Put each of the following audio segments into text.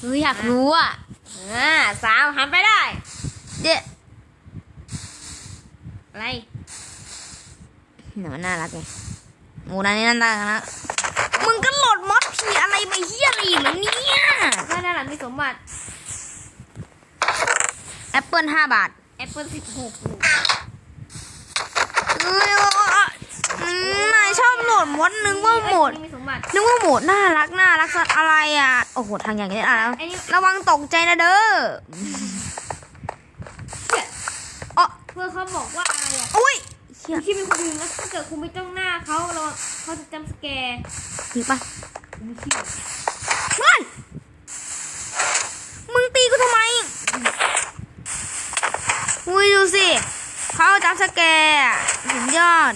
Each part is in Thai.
เฮ้ยอยากรู้อะอ่าสามหันไปได้เดี๋ยวอะไรเดี๋ยวมันน่ารักไงโอ้นายนี่น่ารักนะมึงก็โหลดมอดผีอะไรมาเฮียอะไรอีกแล้วเนี่ยถ้าด้านหลังมีสมบัติแอปเปิลห้าบาทแอปเปิลสิบหก เอ้ยอืมนายชอบโหลดมดนึกว่าโหมดมีสมบัติ นึกว่าโหมดน่ารักน่ารักสัตว์อะไรอะ โอ้โห ทางอย่างนี้อะแล้วไอ้นี่ ระวังตกใจนะเด้ออ๋อเพื่อเขาบอกว่าอะไรอะอุ้ยเชี่ยคุณคิดเป็นคนอื่นนะถ้าเกิดคุณไม่จ้องหน้าเขาเราเขาจะจำสแกร์จริงปะคุณไม่คิดเฮ้ยมึงตีกูทำไมอุ้ยดูสิเขาจับสแกร์อะสุดยอด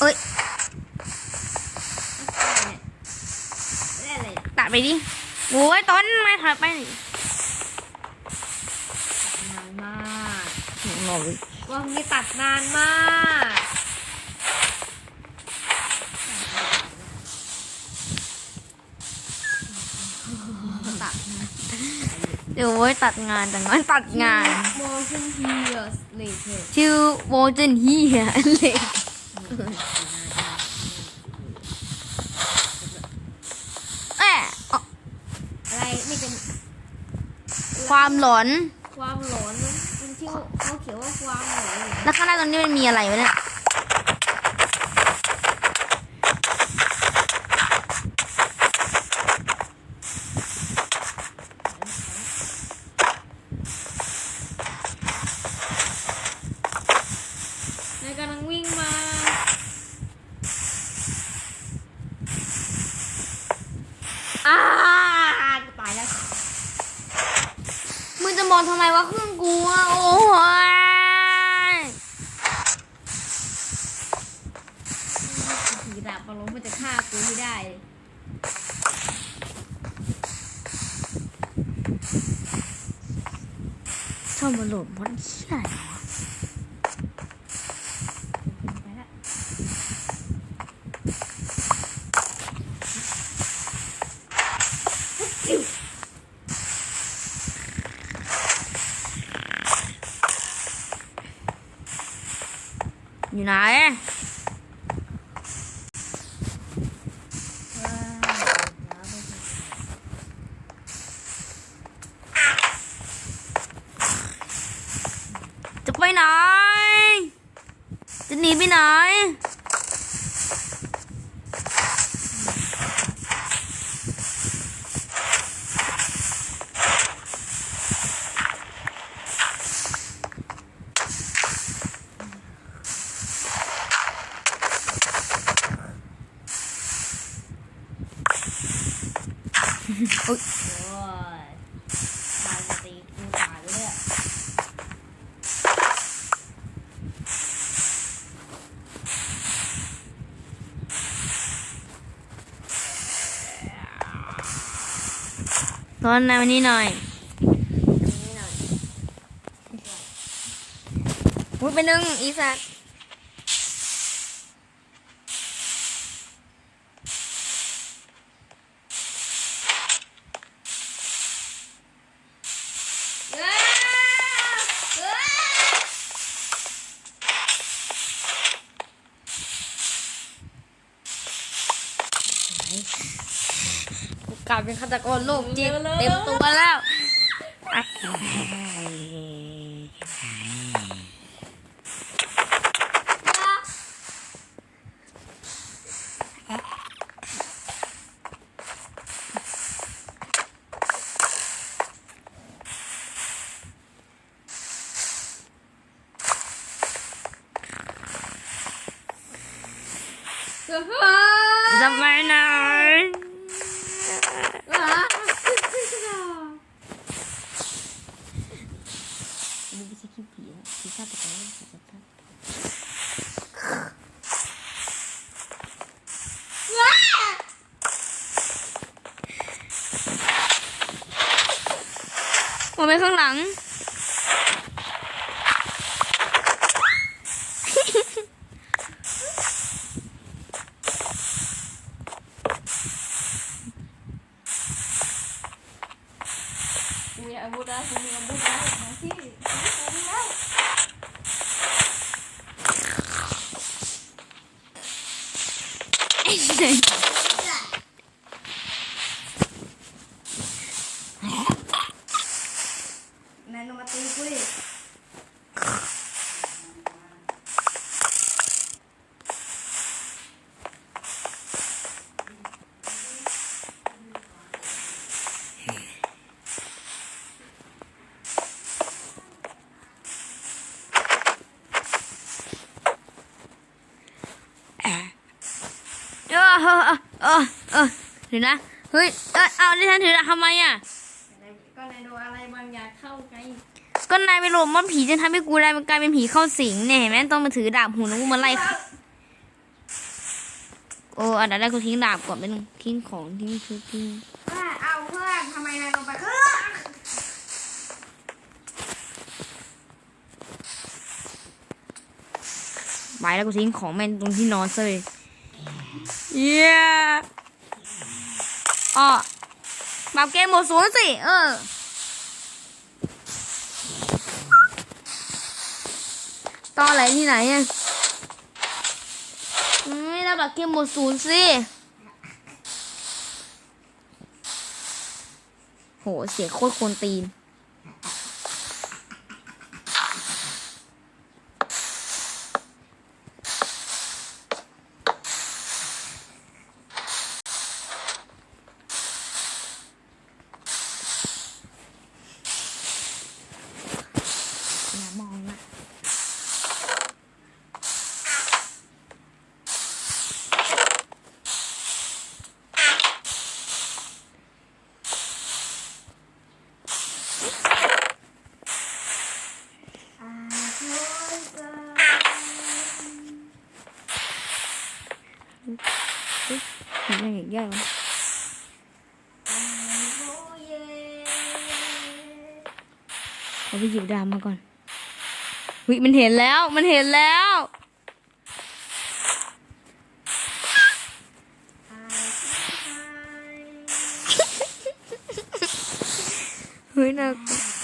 เอ้ยอะไรเนี่ยไม่ได้อะไรเนี่ยตัดไปดิโอ้ยต้นไม่ถอยไปหนินานมากโอ้ยว่ามีตัดนานมากตัดเดี๋ยวโว้ยตัดงานแต่งานตัดงาน motion years later ชื่อโวจนเฮียเลย แอะอ๋ออะไรนี่เป็นความหลอนความหลอนมันมันชื่อเขาเขียนว่าความหลอนเหรอแล้วข้างหน้าตรงนี้มันมีอะไรวะเนี่ย นายกำลังวิ่งมา อ้ากูตายแล้ว มึงจะมองทำไมวะเครื่องกูอะโอ้ยถือดาบมาลงมันจะฆ่ากูไม่ได้ ชอบมาโหลดมอนเชี่ยอะไรวะ ไปละ อยู่ไหนจะไปไหน จะหนีไปไหน โอ้ยตายจะตีกูตายเลยเนี่ยตอนนายวันนี้หน่อยนี่หน่อยพูดไปหนึ่งอีสัตว์าเป็นฆาตกรโลกจิตเต็มตัวแล้วจะไปไหนอ้ Ele disse que pia. Que sabe pra ele? Sabe pra ele ผมไปข้างหลัง punya abu dah, punya abu dah. ไอ้เด็ก แมนมาตีกูดิ เออเออเออเอ อเดี๋ยวนะ เฮ้ย เออเอาดิฉันถือทำไมอะ ก็ในโดนอะไรบางอย่างเข้าไงก็นายไปหลบมันผีจะทำให้กูได้มันกลายเป็นผีเข้าสิงเนี่ยเห็นไหมต้องมาถือดาบหูแล้วกูมาไล่ฆ่าโอ้อันนั้นได้กูทิ้งดาบก่อนเป็นงทิ้งของทิ้งชุดทิ้งเอาเพื่อนทำไมนายลงไปเพื่อไปแล้วกูทิ้งของแม่งตรงที่นอนซะเลยเย้ อ๋อปรับเกมหมดศูนย์สิ เออ ตอนอะไรที่ไหนอะไม่ได้ปรับเกมหมดศูนย์สิ โห เสียงโคตรโคนตีน เห็นอย่างเงี้ยเหรอเอาไปหยิบดาบมาก่อนวิมันเห็นแล้ว มันเห็นแล้ว เฮ้ยน่ากลัว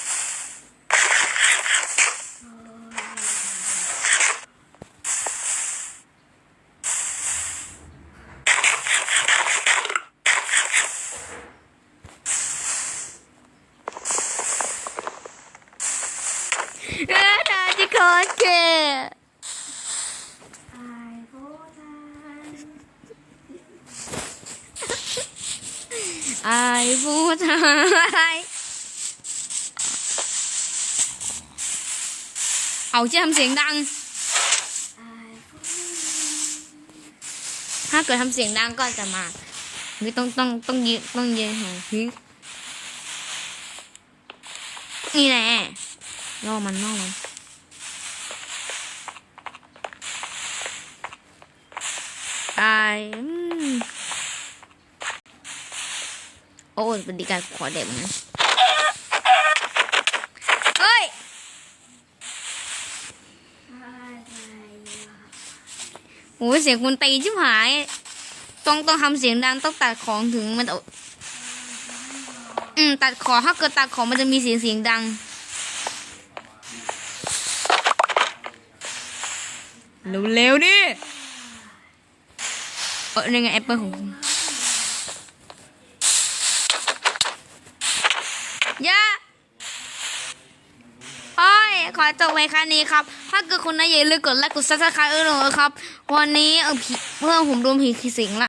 เออนาจิคอนเกไอ้ผู้ชายเอาจะทำเสียงดัง ถ้าเกิดทำเสียงดังก็จะมาหรือต้องต้องต้องยืนต้องยืนของฮึนี่แหละ ล่อมันล่อมันตายอืมโอ้ยเป็นดีการขอเด็กนะเฮ้ยโอ้ยเสียงคนตีชิบหาย ต้องต้องทำเสียงดังต้องตัดของถึงมันอืมตัดขอถ้าเกิดตัดของมันจะมีเสียงเสียงดัง เร็วๆดิเออนี่ไงแอปเปิลของคุณยะโอ้ย ขอจบไว้แค่นี้ครับ ถ้าเกิดคุณนะอย่าลืมกดไลค์กดซับสไครต์เออหนูครับ วันนี้เออผีเพื่อนผมโดนผีสิงละ